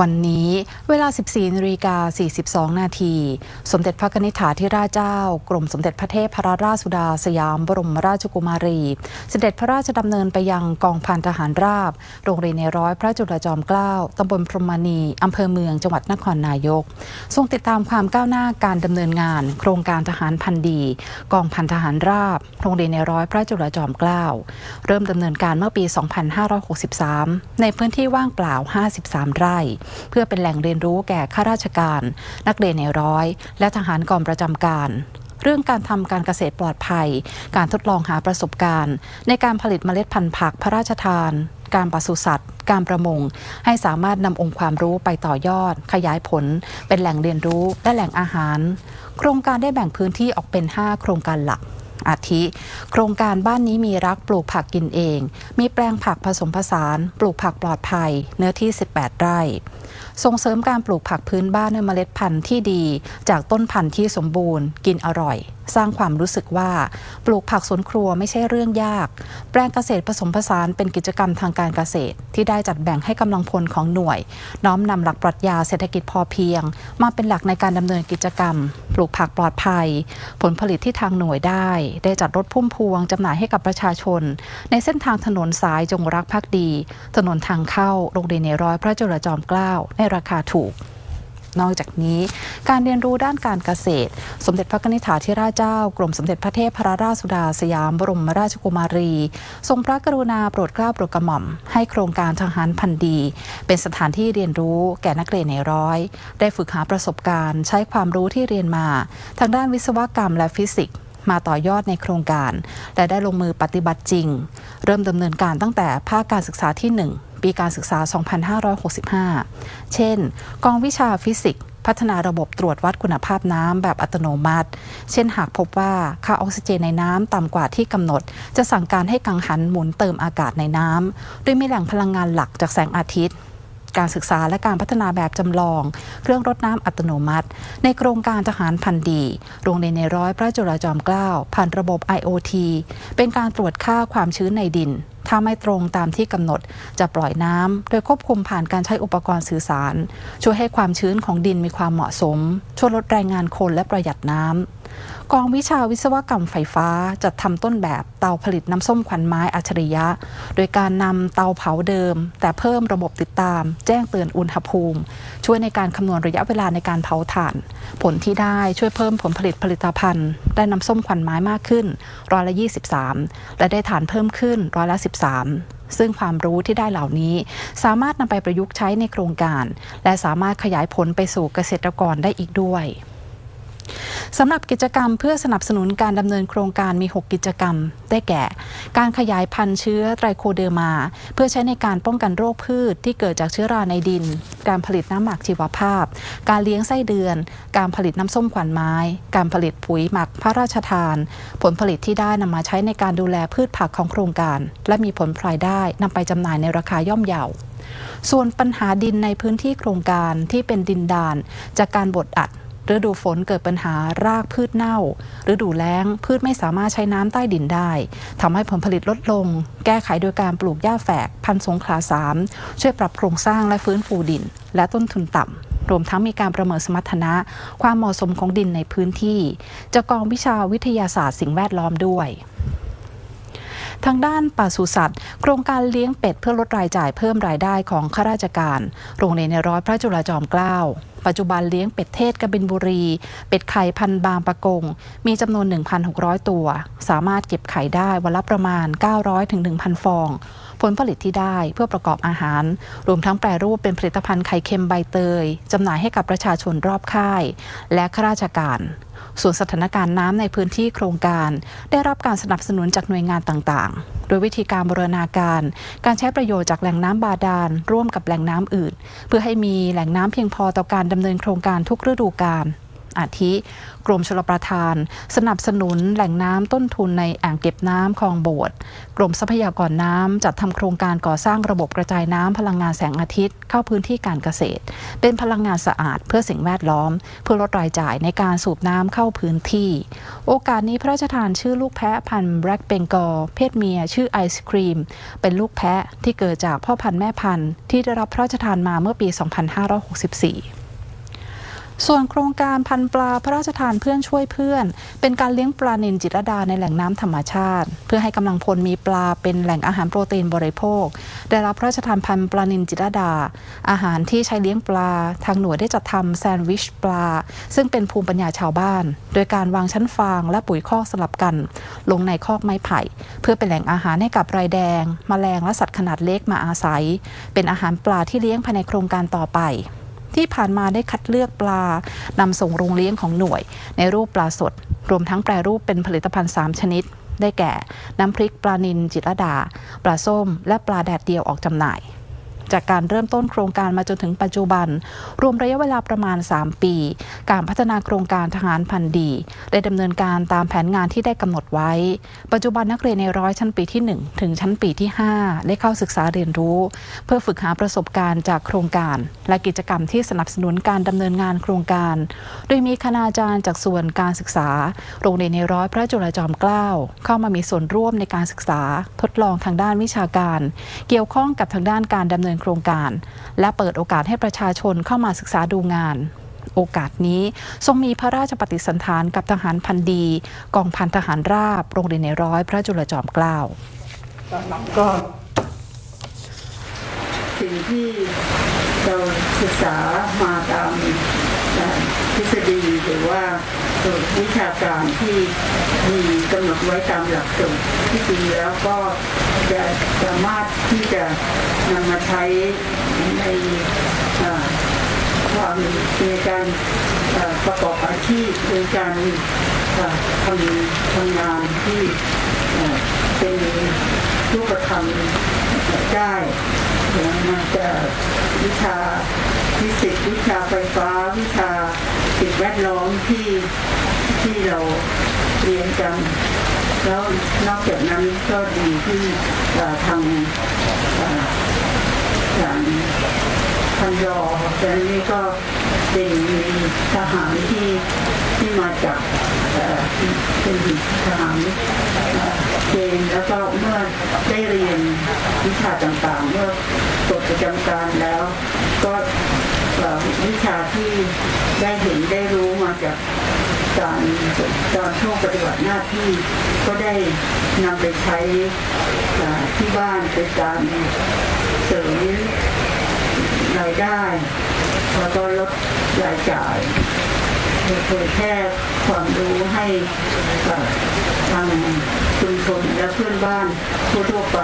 วันนี้เวลา 14นาฬิกา42 นาที สมเด็จพระนิธิถาธิราชเจ้า กรมสมเด็จพระเทพรราชสุดาสยามบรมราชกุมารี เสด็จพระราชดำเนินไปยังกองพันทหารราบ โรงเรียนในร้อยพระจุลจอมเกล้าตำบลพรหมณีอำเภอเมืองจังหวัดนครนายก ทรงติดตามความก้าวหน้าการดำเนินงาน โครงการทหารพันดี กองพันทหารราบ โรงเรียนในร้อยพระจุลจอมเกล้าเริ่มดำเนินการเมื่อปี 2563 ในพื้นที่ว่างเปล่า 53 ไร่เพื่อเป็นแหล่งเรียนรู้แก่ข้าราชการ นักเรียนในร้อย และทหารกองประจำการเรื่องการทำการเกษตรปลอดภัย การทดลองหาประสบการณ์ ในการผลิตเมล็ดพันธุ์ผักพระราชทาน การปศุสัตว์ การประมง ให้สามารถนำองค์ความรู้ไปต่อยอด ขยายผล เป็นแหล่งเรียนรู้และแหล่งอาหาร โครงการได้แบ่งพื้นที่ออกเป็น 5 โครงการหลัก อาทิ โครงการบ้านนี้มีรักปลูกผักกินเอง มีแปลงผักผสมผสาน ปลูกผักปลอดภัย เนื้อที่ 18 ไร่ ส่งเสริมการปลูกผักพื้นบ้านด้วยเมล็ดพันธุ์ที่ดี จากต้นพันธุ์ที่สมบูรณ์ กินอร่อย สร้างความรู้สึกว่า ปลูกผักสวนครัวไม่ใช่เรื่องยาก แปลงเกษตรผสมผสานเป็นกิจกรรมทางการเกษตร ที่ได้จัดแบ่งให้กำลังพลของหน่วย น้อมนำหลักปรัชญาเศรษฐกิจพอเพียง มาเป็นหลักในการดำเนินกิจกรรม ปลูกผักปลอดภัย ผลผลิตที่ทางหน่วยได้ ได้จัดรถพุ่มพวงจำหน่ายให้กับประชาชน ในเส้นทางถนนสายจงรักภักดี ถนนทางเข้าโรงเรียนในร้อยพระจุลจอมเกล้าในราคาถูก นอกจากนี้ การเรียนรู้ด้านการเกษตร สมเด็จพระนิธิถาธิราชเจ้ากรมสมเด็จพระเทพรราชสุดาสยามบรมราชกุมารี ทรงพระกรุณาโปรดเกล้าโปรดกระหม่อม ให้โครงการทหารพันดี เป็นสถานที่เรียนรู้แก่นักเรียนในร้อย ได้ฝึกหาประสบการณ์ ใช้ความรู้ที่เรียนมา ทางด้านวิศวกรรมและฟิสิกส์มาต่อยอดในโครงการ และได้ลงมือปฏิบัติจริง เริ่มดำเนินการตั้งแต่ภาคการศึกษาที่ 1 ปีการศึกษา 2565 เช่น กองวิชาฟิสิกส์พัฒนาระบบตรวจวัดคุณภาพน้ำแบบอัตโนมัติ เช่นหากพบว่าค่าออกซิเจนในน้ำต่ำกว่าที่กำหนด จะสั่งการให้กังหันหมุนเติมอากาศในน้ำโดยมีแหล่งพลังงานหลักจากแสงอาทิตย์ การศึกษาและการพัฒนาแบบจำลอง เครื่องรดน้ำอัตโนมัติ ในโครงการทหารพันดี โรงเรียนในร้อยพระจุลจอมเกล้าผ่านระบบ IoT เป็นการตรวจค่าความชื้นในดิน ถ้าไม่ตรงตามที่กำหนดจะปล่อยน้ำโดยควบคุมผ่านการใช้อุปกรณ์สื่อสาร ช่วยให้ความชื้นของดินมีความเหมาะสม ช่วยลดแรงงานคนและประหยัดน้ำ กองวิชาวิศวกรรมไฟฟ้าจัดทำต้นแบบเตาผลิตน้ำส้มควันไม้อัจฉริยะ โดยการนำเตาเผาเดิม แต่เพิ่มระบบติดตาม แจ้งเตือนอุณหภูมิ ช่วยในการคำนวณระยะเวลาในการเผาถ่าน ผลที่ได้ช่วยเพิ่มผลผลิตผลิตภัณฑ์ ได้น้ำส้มควันไม้มากขึ้นร้อยละ 23 และได้ฐานเพิ่มขึ้นร้อยละ 13ซึ่งความรู้ที่ได้เหล่านี้ สามารถนำไปประยุกต์ใช้ในโครงการ และสามารถขยายผลไปสู่เกษตรกรได้อีกด้วย สำหรับกิจกรรมเพื่อสนับสนุนการดำเนินโครงการมี 6 กิจกรรม ได้แก่ การขยายพันธุ์เชื้อไตรโคเดอร์มา เพื่อใช้ในการป้องกันโรคพืชที่เกิดจากเชื้อราในดิน การผลิตน้ำหมักชีวภาพ การเลี้ยงไส้เดือน การผลิตน้ำส้มขวัญไม้ การผลิตปุ๋ยหมักพระราชทาน ผลผลิตที่ได้นำมาใช้ในการดูแลพืชผักของโครงการ และมีผลพลอยได้นำไปจำหน่ายในราคาย่อมเยาส่วนปัญหาดินในพื้นที่โครงการที่เป็นดินดาน จากการบดอัด ฤดูฝนเกิดปัญหารากพืชเน่า ฤดูแล้งพืชไม่สามารถใช้น้ำใต้ดินได้ ทำให้ผลผลิตลดลง แก้ไขโดยการปลูกหญ้าแฝก พันธุ์สงขลาสามช่วยปรับโครงสร้างและฟื้นฟูดิน และต้นทุนต่ำรวมทั้งมีการประเมินสมรรถนะ ความเหมาะสมของดินในพื้นที่จากกองวิชาวิทยาศาสตร์สิ่งแวดล้อมด้วย ทางด้านปศุสัตว์ โครงการเลี้ยงเป็ดเพื่อลดรายจ่ายเพิ่มรายได้ของข้าราชการ โรงเรียนในร้อยพระจุลจอมเกล้า ปัจจุบันเลี้ยงเป็ดเทศกบินบุรี เป็ดไข่พันบางปะกง มีจำนวน 1,600 ตัว สามารถเก็บไข่ได้วันละประมาณ 900ถึง1,000 ฟอง ผลผลิตที่ได้เพื่อประกอบอาหาร รวมทั้งแปรรูปเป็นผลิตภัณฑ์ไข่เค็มใบเตยจำหน่ายให้กับประชาชนรอบค่าย และข้าราชการส่วนสถานการณ์น้ำในพื้นที่โครงการ ได้รับการสนับสนุนจากหน่วยงานต่างๆ โดยวิธีการบูรณาการ การใช้ประโยชน์จากแหล่งน้ำบาดาล ร่วมกับแหล่งน้ำอื่น เพื่อให้มีแหล่งน้ำเพียงพอต่อการดำเนินโครงการทุกฤดูกาลอาทิ กรมชลประทาน สนับสนุนแหล่งน้ำต้นทุนในอ่างเก็บน้ำคลองโบดกรมทรัพยากรน้ำจัดทำโครงการก่อสร้างระบบกระจายน้ำพลังงานแสงอาทิตย์ เข้าพื้นที่การเกษตร เป็นพลังงานสะอาดเพื่อสิ่งแวดล้อม เพื่อลดรายจ่ายในการสูบน้ำเข้าพื้นที่ โอกาสนี้พระราชทานชื่อลูกแพะพันธุ์แบล็กเบงกอลเพศเมีย ชื่อไอศครีม เป็นลูกแพะที่เกิดจากพ่อพันธุ์แม่พันธุ์ที่ได้รับพระราชทานมาเมื่อปี 2564 ส่วนโครงการพันปลาพระราชทานเพื่อนช่วยเพื่อน เป็นการเลี้ยงปลานิลจิตรดาในแหล่งน้ำธรรมชาติ เพื่อให้กำลังพลมีปลาเป็นแหล่งอาหารโปรตีนบริโภค ได้รับพระราชทานพันปลานิลจิตรดา อาหารที่ใช้เลี้ยงปลา ทางหน่วยได้จัดทำแซนด์วิชปลา ซึ่งเป็นภูมิปัญญาชาวบ้าน โดยการวางชั้นฟางและปุ๋ยคอกสลับกัน ลงในคอกไม้ไผ่ เพื่อเป็นแหล่งอาหารให้กับไรแดงแมลงและสัตว์ขนาดเล็กมาอาศัย เป็นอาหารปลาที่เลี้ยงภายในโครงการต่อไป ที่ผ่านมาได้คัดเลือกปลานำส่งโรงเลี้ยงของหน่วย ในรูปปลาสด รวมทั้งแปรรูปเป็นผลิตภัณฑ์ 3 ชนิด ได้แก่ น้ำพริกปลานิลจิตรดา ปลาส้ม และปลาแดดเดียวออกจำหน่าย จากการเริ่มต้นโครงการมาจนถึงปัจจุบัน รวมระยะเวลาประมาณ 3 ปี การพัฒนาโครงการทหารพันธีได้ดำเนินการตามแผนงานที่ได้กำหนดไว้ ปัจจุบันนักเรียนในร้อยชั้นปีที่ 1 ถึงชั้นปีที่ 5 ได้เข้าศึกษาเรียนรู้ เพื่อฝึกหาประสบการณ์จากโครงการ และกิจกรรมที่สนับสนุนการดำเนินงานโครงการ โดยมีคณาจารย์จากส่วนการศึกษา โรงเรียนในร้อยพระจุลจอมเกล้าเข้ามามีส่วนร่วมในการศึกษา ทดลองทางด้านวิชาการ เกี่ยวข้องกับทางด้านการดำเนินโครงการ และเปิดโอกาสให้ประชาชนเข้ามาศึกษาดูงาน โอกาสนี้ทรงมีพระราชปฏิสันถานกับทหารพันดี กองพันทหารราบ โรงเรียนในร้อยพระจุลจอมเกล้าก็สิ่งที่เราศึกษามาตามทฤษฎีหรือว่าสูตรวิชาการที่มีกำหนดไว้ตามหลักสูตรที่ดีแล้วก็จะสามารถที่จะ นำมาใช้ในความในการประกอบอาชีพในการทำทำงานที่เป็นรูปธรรมได้มาจากวิชาฟิสิกส์วิชาไฟฟ้า วิชาสิ่งแวดล้อมที่ที่เราเรียนกันแล้วนอกจากนั้นก็ดีที่ทางางพันยอ แต่อันนี้ก็เป็นมีทหารที่ที่มาจากเป็นทหารเกณฑ์แล้วก็เมื่อได้เรียนวิชาต่างๆ เมื่อจบประจำการแล้ว ก็วิชาที่ได้เห็นได้รู้มาจากการการช่วงปฏิบัติหน้าที่ก็ได้นำไปใช้ที่บ้านเป็นการเสริมายได้แล้วก็ลดรายจ่ายเผยแพร่ความรู้ให้กับทางชุมชนและเพื่อนบ้านทั่วๆไป